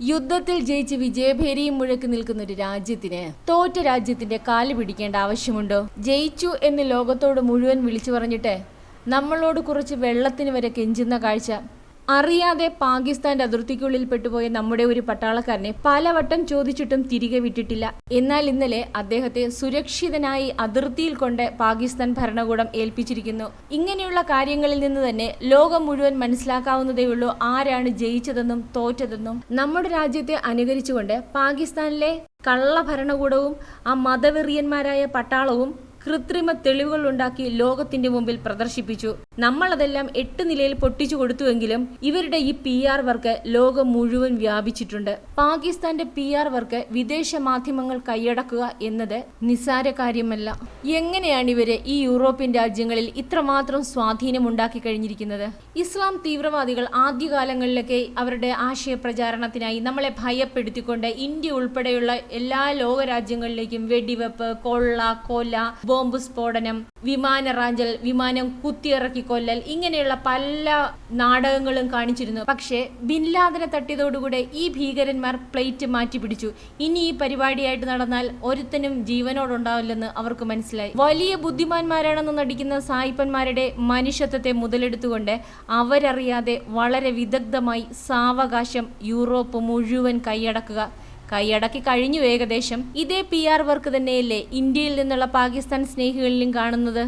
യുദ്ധത്തിൽ ജയിച്ച് വിജയഭേരിയും മുഴക്കി നിൽക്കുന്ന ഒരു രാജ്യത്തിന് തോറ്റ രാജ്യത്തിന്റെ കാൽ പിടിക്കേണ്ട ആവശ്യമുണ്ടോ? ജയിച്ചു എന്ന് ലോകത്തോട് മുഴുവൻ വിളിച്ചു പറഞ്ഞിട്ട് നമ്മളോട് കുറച്ച് വെള്ളത്തിന് വരെ കെഞ്ചുന്ന കാഴ്ച അറിയാതെ പാകിസ്ഥാന്റെ അതിർത്തിക്കുള്ളിൽ പെട്ടുപോയ നമ്മുടെ ഒരു പട്ടാളക്കാരനെ പലവട്ടം ചോദിച്ചിട്ടും തിരികെ വിട്ടിട്ടില്ല. എന്നാൽ ഇന്നലെ അദ്ദേഹത്തെ സുരക്ഷിതനായി അതിർത്തിയിൽ കൊണ്ട് പാകിസ്ഥാൻ ഭരണകൂടം ഏൽപ്പിച്ചിരിക്കുന്നു. ഇങ്ങനെയുള്ള കാര്യങ്ങളിൽ നിന്ന് തന്നെ ലോകം മുഴുവൻ മനസ്സിലാക്കാവുന്നതേയുള്ളൂ ആരാണ് ജയിച്ചതെന്നും തോറ്റതെന്നും. നമ്മുടെ രാജ്യത്തെ അനുകരിച്ചുകൊണ്ട് പാകിസ്ഥാനിലെ കള്ള ഭരണകൂടവും ആ മതവെറിയന്മാരായ പട്ടാളവും കൃത്രിമ തെളിവുകൾ ഉണ്ടാക്കി ലോകത്തിന്റെ മുമ്പിൽ പ്രദർശിപ്പിച്ചു. നമ്മൾ അതെല്ലാം എട്ട് നിലയിൽ പൊട്ടിച്ചു കൊടുത്തുവെങ്കിലും ഇവരുടെ ഈ പി ആർ വർക്ക് ലോകം മുഴുവൻ വ്യാപിച്ചിട്ടുണ്ട്. പാകിസ്ഥാന്റെ പി ആർ വർക്ക് വിദേശ മാധ്യമങ്ങൾ കൈയടക്കുക എന്നത് നിസ്സാര കാര്യമല്ല. എങ്ങനെയാണ് ഇവർ ഈ യൂറോപ്യൻ രാജ്യങ്ങളിൽ ഇത്രമാത്രം സ്വാധീനം ഉണ്ടാക്കി കഴിഞ്ഞിരിക്കുന്നത്? ഇസ്ലാം തീവ്രവാദികൾ ആദ്യകാലങ്ങളിലൊക്കെ അവരുടെ ആശയ പ്രചാരണത്തിനായി നമ്മളെ ഭയപ്പെടുത്തിക്കൊണ്ട് ഇന്ത്യ ഉൾപ്പെടെയുള്ള എല്ലാ ലോകരാജ്യങ്ങളിലേക്കും വെടിവെപ്പ് കൊള്ള കൊല ബോംബ് സ്ഫോടനം വിമാന റാഞ്ചൽ വിമാനം കുത്തിയിറക്കി കൊല്ലൽ ഇങ്ങനെയുള്ള പല നാടകങ്ങളും കാണിച്ചിരുന്നു. പക്ഷേ ബിൻലാദനെ തട്ടിയതോടുകൂടെ ഈ ഭീകരന്മാർ പ്ലേറ്റ് മാറ്റി പിടിച്ചു ഇനി ഈ പരിപാടിയായിട്ട് നടന്നാൽ ഒരുത്തനും ജീവനോടുണ്ടാവില്ലെന്ന് അവർക്ക് മനസ്സിലായി. വലിയ ബുദ്ധിമാന്മാരാണെന്ന് നടിക്കുന്ന സായിപ്പന്മാരുടെ മനുഷ്യത്വത്തെ മുതലെടുത്തുകൊണ്ട് അവരറിയാതെ വളരെ വിദഗ്ധമായി സാവകാശം യൂറോപ്പ് മുഴുവൻ കൈയടക്കുക. കൈയടക്കി കഴിഞ്ഞു ഏകദേശം. ഇതേ പി ആർ വർക്ക് തന്നെയല്ലേ ഇന്ത്യയിൽ നിന്നുള്ള പാകിസ്ഥാൻ സ്നേഹികളിലും കാണുന്നത്?